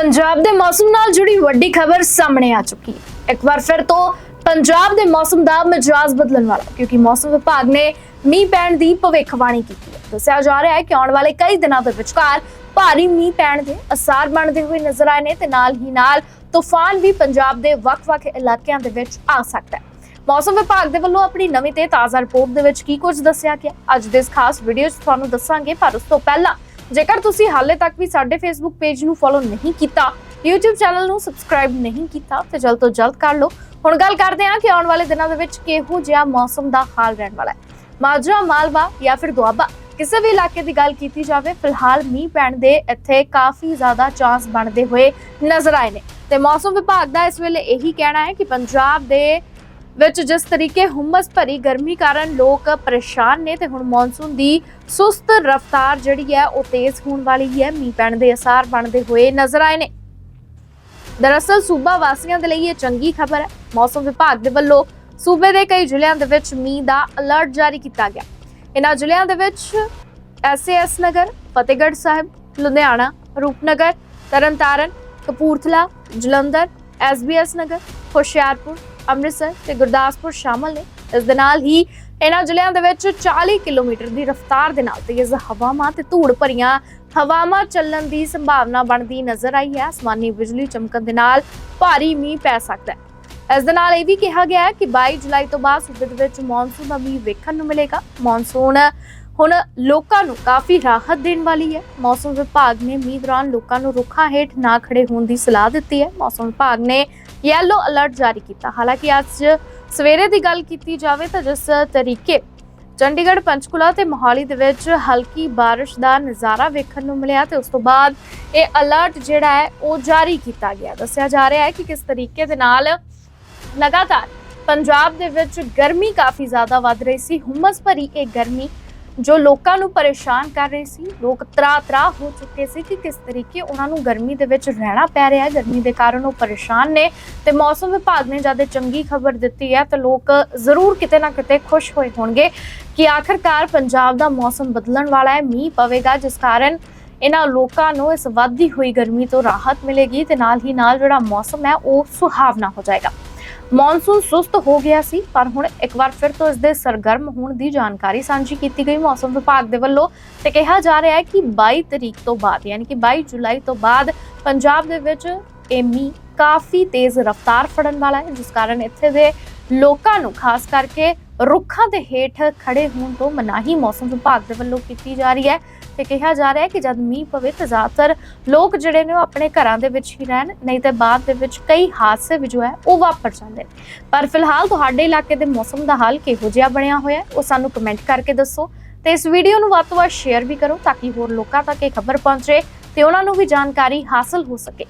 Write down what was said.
ਪੰਜਾਬ ਦੇ ਮੌਸਮ ਨਾਲ ਜੁੜੀ ਵੱਡੀ ਖਬਰ ਸਾਹਮਣੇ ਆ ਚੁੱਕੀ ਹੈ। ਇੱਕ ਵਾਰ ਫਿਰ ਤੋਂ ਪੰਜਾਬ ਦੇ ਮੌਸਮ ਦਾ ਮਿਜਾਜ਼ ਬਦਲਣ ਵਾਲਾ, ਕਿਉਂਕਿ ਮੌਸਮ ਵਿਭਾਗ ਨੇ ਮੀਂਹ ਪੈਣ ਦੀ ਭਵਿੱਖਬਾਣੀ ਕੀਤੀ ਹੈ। ਦੱਸਿਆ ਜਾ ਰਿਹਾ ਹੈ ਕਿ ਆਉਣ ਵਾਲੇ ਕਈ ਦਿਨਾਂ ਦੇ ਵਿਚਕਾਰ ਭਾਰੀ ਮੀਂਹ ਪੈਣ ਦੇ ਅਸਾਰ ਬਣਦੇ ਹੋਏ ਨਜ਼ਰ ਆਏ ਨੇ ਤੇ ਨਾਲ ਹੀ ਨਾਲ ਤੂਫਾਨ ਵੀ ਪੰਜਾਬ ਦੇ ਵੱਖ-ਵੱਖ ਇਲਾਕਿਆਂ ਦੇ ਵਿੱਚ ਆ ਸਕਦਾ ਹੈ। ਮੌਸਮ ਵਿਭਾਗ ਦੇ ਵੱਲੋਂ ਆਪਣੀ ਨਵੀਂ ਤੇ ਤਾਜ਼ਾ ਰਿਪੋਰਟ ਦੇ ਵਿੱਚ ਕੀ ਕੁਝ ਦੱਸਿਆ ਗਿਆ? ਅੱਜ ਦੇ ਇਸ ਖਾਸ ਵੀਡੀਓ 'ਚ ਤੁਹਾਨੂੰ ਦੱਸਾਂਗੇ, ਪਰ ਉਸ ਤੋਂ ਪਹਿਲਾਂ ਜੇਕਰ ਤੁਸੀਂ ਹਾਲੇ ਤੱਕ ਵੀ ਸਾਡੇ ਫੇਸਬੁੱਕ ਪੇਜ ਨੂੰ ਫੋਲੋ ਨਹੀਂ ਕੀਤਾ, YouTube ਚੈਨਲ ਨੂੰ ਸਬਸਕ੍ਰਾਈਬ ਨਹੀਂ ਕੀਤਾ, ਤੇ ਜਲਦ ਤੋਂ ਜਲਦ ਕਰ ਲਓ। ਹੁਣ ਗੱਲ ਕਰਦੇ ਹਾਂ ਕਿ ਆਉਣ ਵਾਲੇ ਦਿਨਾਂ ਦੇ ਵਿੱਚ ਕਿਹੋ ਜਿਹਾ ਮੌਸਮ ਦਾ ਹਾਲ ਰਹਿਣ ਵਾਲਾ ਹੈ। ਮਾਜਰਾ, ਮਾਲਵਾ ਜਾਂ ਫਿਰ ਦੁਆਬਾ, ਕਿਸੇ ਵੀ ਇਲਾਕੇ ਦੀ ਗੱਲ ਕੀਤੀ ਜਾਵੇ, ਫਿਲਹਾਲ ਮੀਂਹ ਪੈਣ ਦੇ ਇੱਥੇ ਕਾਫੀ ਜ਼ਿਆਦਾ ਚਾਂਸ ਬਣਦੇ ਹੋਏ ਨਜ਼ਰ ਆਏ ਨੇ। ਤੇ ਮੌਸਮ ਵਿਭਾਗ ਦਾ ਇਸ ਵੇਲੇ ਇਹੀ ਕਹਿਣਾ ਹੈ ਕਿ ਪੰਜਾਬ ਦੇ ਵਿੱਚ ਜਿਸ ਤਰੀਕੇ ਹੁਮਸ ਭਰੀ ਗਰਮੀ ਕਾਰਨ ਲੋਕ ਪਰੇਸ਼ਾਨ ਨੇ ਤੇ ਹੁਣ ਮੌਨਸੂਨ ਦੀ ਸੁਸਤ ਰਫ਼ਤਾਰ ਜਿਹੜੀ ਹੈ ਉਹ ਤੇਜ਼ ਹੋਣ ਵਾਲੀ ਹੈ। ਮੀਂਹ ਪੈਣ ਦੇ ਅਸਾਰ ਬਣਦੇ ਹੋਏ ਨਜ਼ਰ ਆਏ ਨੇ। ਦਰਅਸਲ ਸੂਬਾ ਵਾਸੀਆਂ ਦੇ ਲਈ ਇਹ ਚੰਗੀ ਖਬਰ ਹੈ। ਮੌਸਮ ਵਿਭਾਗ ਦੇ ਵੱਲੋਂ ਸੂਬੇ ਦੇ ਕਈ ਜ਼ਿਲ੍ਹਿਆਂ ਦੇ ਵਿੱਚ ਮੀਂਹ ਦਾ ਅਲਰਟ ਜਾਰੀ ਕੀਤਾ ਗਿਆ। ਇਹਨਾਂ ਜ਼ਿਲ੍ਹਿਆਂ ਦੇ ਵਿੱਚ ਐਸਏਐਸ ਨਗਰ, ਫਤਿਹਗੜ੍ਹ ਸਾਹਿਬ, ਲੁਧਿਆਣਾ, ਰੂਪਨਗਰ, ਤਰਨਤਾਰਨ, ਕਪੂਰਥਲਾ, ਜਲੰਧਰ, ਐਸਬੀਐਸ ਨਗਰ, ਹੁਸ਼ਿਆਰਪੁਰ ਅੰਮ੍ਰਿਤਸਰ ਤੇ ਗੁਰਦਾਸਪੁਰ ਸ਼ਾਮਲ ਨੇ। ਇਸ ਦੇ ਨਾਲ ਹੀ ਇਹਨਾਂ ਜ਼ਿਲ੍ਹਿਆਂ ਦੇ ਵਿੱਚ 40 ਕਿਲੋਮੀਟਰ ਦੀ ਰਫ਼ਤਾਰ ਦੇ ਨਾਲ ਤੇਜ਼ ਹਵਾਵਾਂ ਤੇ ਧੂੜ ਭਰੀਆਂ ਹਵਾਵਾਂ ਚੱਲਣ ਦੀ ਸੰਭਾਵਨਾ ਬਣਦੀ ਨਜ਼ਰ ਆਈ ਹੈ। ਅਸਮਾਨੀ ਬਿਜਲੀ ਚਮਕਣ ਦੇ ਨਾਲ ਭਾਰੀ ਮੀਂਹ ਪੈ ਸਕਦਾ ਹੈ। ਇਸ ਦੇ ਨਾਲ ਇਹ ਵੀ ਕਿਹਾ ਗਿਆ ਹੈ ਕਿ 22 ਜੁਲਾਈ ਤੋਂ ਬਾਅਦ ਸੂਬੇ ਦੇ ਵਿੱਚ ਮੌਨਸੂਨ ਦਾ ਮੀਂਹ ਵੇਖਣ ਨੂੰ ਮਿਲੇਗਾ। ਮੌਨਸੂਨ ਹੁਣ ਲੋਕਾਂ ਨੂੰ ਕਾਫੀ ਰਾਹਤ ਦੇਣ ਵਾਲੀ ਹੈ। ਮੌਸਮ ਵਿਭਾਗ ਨੇ ਮੀਂਹ ਦੌਰਾਨ ਲੋਕਾਂ ਨੂੰ ਰੁੱਖਾਂ ਹੇਠ ਨਾ ਖੜੇ ਹੋਣ ਦੀ ਸਲਾਹ ਦਿੱਤੀ ਹੈ। ਮੌਸਮ ਵਿਭਾਗ ਨੇ ਯੈਲੋ ਅਲਰਟ ਜਾਰੀ ਕੀਤਾ। ਹਾਲਾਂਕਿ ਅੱਜ ਸਵੇਰੇ ਦੀ ਗੱਲ ਕੀਤੀ ਜਾਵੇ ਤਾਂ ਜਿਸ ਤਰੀਕੇ ਚੰਡੀਗੜ੍ਹ, ਪੰਚਕੁਲਾ ਤੇ ਮੋਹਾਲੀ ਦੇ ਵਿੱਚ ਹਲਕੀ ਬਾਰਿਸ਼ ਦਾ ਨਜ਼ਾਰਾ ਵੇਖਣ ਨੂੰ ਮਿਲਿਆ ਤੇ ਉਸ ਤੋਂ ਬਾਅਦ ਇਹ ਅਲਰਟ ਜਿਹੜਾ ਹੈ ਉਹ ਜਾਰੀ ਕੀਤਾ ਗਿਆ। ਦੱਸਿਆ ਜਾ ਰਿਹਾ ਹੈ ਕਿ ਕਿਸ ਤਰੀਕੇ ਦੇ ਨਾਲ ਲਗਾਤਾਰ ਪੰਜਾਬ ਦੇ ਵਿੱਚ ਗਰਮੀ ਕਾਫੀ ਜ਼ਿਆਦਾ ਵੱਧ ਰਹੀ ਸੀ। ਹੁਮਸ ਭਰੀ ਇਹ ਗਰਮੀ ਜੋ ਲੋਕਾਂ ਨੂੰ ਪਰੇਸ਼ਾਨ ਕਰ ਰਹੇ ਸੀ, ਲੋਕ ਤਰਾ-ਤਰਾ ਹੋ ਚੁੱਕੇ ਸੀ ਕਿ ਕਿਸ ਤਰੀਕੇ ਉਹਨਾਂ ਨੂੰ ਗਰਮੀ ਦੇ ਵਿੱਚ ਰਹਿਣਾ ਪੈ ਰਿਹਾ ਹੈ। ਗਰਮੀ ਦੇ ਕਾਰਨ ਉਹ ਪਰੇਸ਼ਾਨ ਨੇ ਤੇ ਮੌਸਮ ਵਿਭਾਗ ਨੇ ਜਦ ਚੰਗੀ ਖਬਰ ਦਿੱਤੀ ਹੈ ਤਾਂ ਲੋਕ ਜ਼ਰੂਰ ਕਿਤੇ ਨਾ ਕਿਤੇ ਖੁਸ਼ ਹੋਏ ਹੋਣਗੇ ਕਿ ਆਖਰਕਾਰ ਪੰਜਾਬ ਦਾ ਮੌਸਮ ਬਦਲਣ ਵਾਲਾ ਹੈ, ਮੀਂਹ ਪਵੇਗਾ, ਜਿਸ ਕਾਰਨ ਇਹਨਾਂ ਲੋਕਾਂ ਨੂੰ ਇਸ ਵੱਧਦੀ ਹੋਈ ਗਰਮੀ ਤੋਂ ਰਾਹਤ ਮਿਲੇਗੀ ਤੇ ਨਾਲ ਹੀ ਨਾਲ ਜਿਹੜਾ ਮੌਸਮ ਹੈ, ਉਹ ਸੁਹਾਵਣਾ ਹੋ ਜਾਏਗਾ। ਮੌਨਸੂਨ ਸੁਸਤ ਹੋ ਗਿਆ ਸੀ, ਪਰ ਹੁਣ ਇੱਕ ਵਾਰ ਫਿਰ ਤੋਂ ਇਸ ਦੇ ਸਰਗਰਮ ਹੋਣ ਦੀ ਜਾਣਕਾਰੀ ਸਾਂਝੀ ਕੀਤੀ ਗਈ ਮੌਸਮ ਵਿਭਾਗ ਦੇ ਵੱਲੋਂ ਤੇ ਕਿਹਾ ਜਾ ਰਿਹਾ ਹੈ ਕਿ 22 ਤਰੀਕ ਤੋਂ ਬਾਅਦ, ਯਾਨੀ ਕਿ 22 ਜੁਲਾਈ ਤੋਂ ਬਾਅਦ ਪੰਜਾਬ ਦੇ ਵਿੱਚ ਇਹ ਮੀਂਹ ਕਾਫੀ ਤੇਜ਼ ਰਫ਼ਤਾਰ ਫੜਨ ਵਾਲਾ ਹੈ, ਜਿਸ ਕਾਰਨ ਇੱਥੇ ਦੇ ਲੋਕਾਂ ਨੂੰ ਖਾਸ ਕਰਕੇ ਰੁੱਖਾਂ ਦੇ ਹੇਠ ਖੜੇ ਹੋਣ ਤੋਂ ਮਨਾਹੀ ਮੌਸਮ ਵਿਭਾਗ ਦੇ ਵੱਲੋਂ ਕੀਤੀ ਜਾ ਰਹੀ ਹੈ। ਤੇ ਕਿਹਾ ਜਾ ਰਿਹਾ ਹੈ ਕਿ ਜਦ ਮੀਂਹ ਪਵੇ ਤਾਂ ਜ਼ਿਆਦਾਤਰ ਲੋਕ ਜਿਹੜੇ ਨੇ ਉਹ ਆਪਣੇ ਘਰਾਂ ਦੇ ਵਿੱਚ ਹੀ ਰਹਿਣ, ਨਹੀਂ ਤੇ ਬਾਅਦ ਦੇ ਵਿੱਚ ਕਈ ਹਾਦਸੇ ਵੀ ਜੋ ਹੈ ਉਹ ਵਾਪਰ ਜਾਂਦੇ ਨੇ। ਪਰ ਫਿਲਹਾਲ ਤੁਹਾਡੇ ਇਲਾਕੇ ਦੇ ਮੌਸਮ ਦਾ ਹਾਲ ਕਿਹੋ ਜਿਹਾ ਬਣਿਆ ਹੋਇਆ ਉਹ ਸਾਨੂੰ ਕਮੈਂਟ ਕਰਕੇ ਦੱਸੋ ਤੇ ਇਸ ਵੀਡੀਓ ਨੂੰ ਵੱਧ ਤੋਂ ਵੱਧ ਸ਼ੇਅਰ ਵੀ ਕਰੋ ਤਾਂ ਕਿ ਹੋਰ ਲੋਕਾਂ ਤੱਕ ਇਹ ਖਬਰ ਪਹੁੰਚੇ ਤੇ ਉਹਨਾਂ ਨੂੰ ਵੀ ਜਾਣਕਾਰੀ ਹਾਸਲ ਹੋ ਸਕੇ।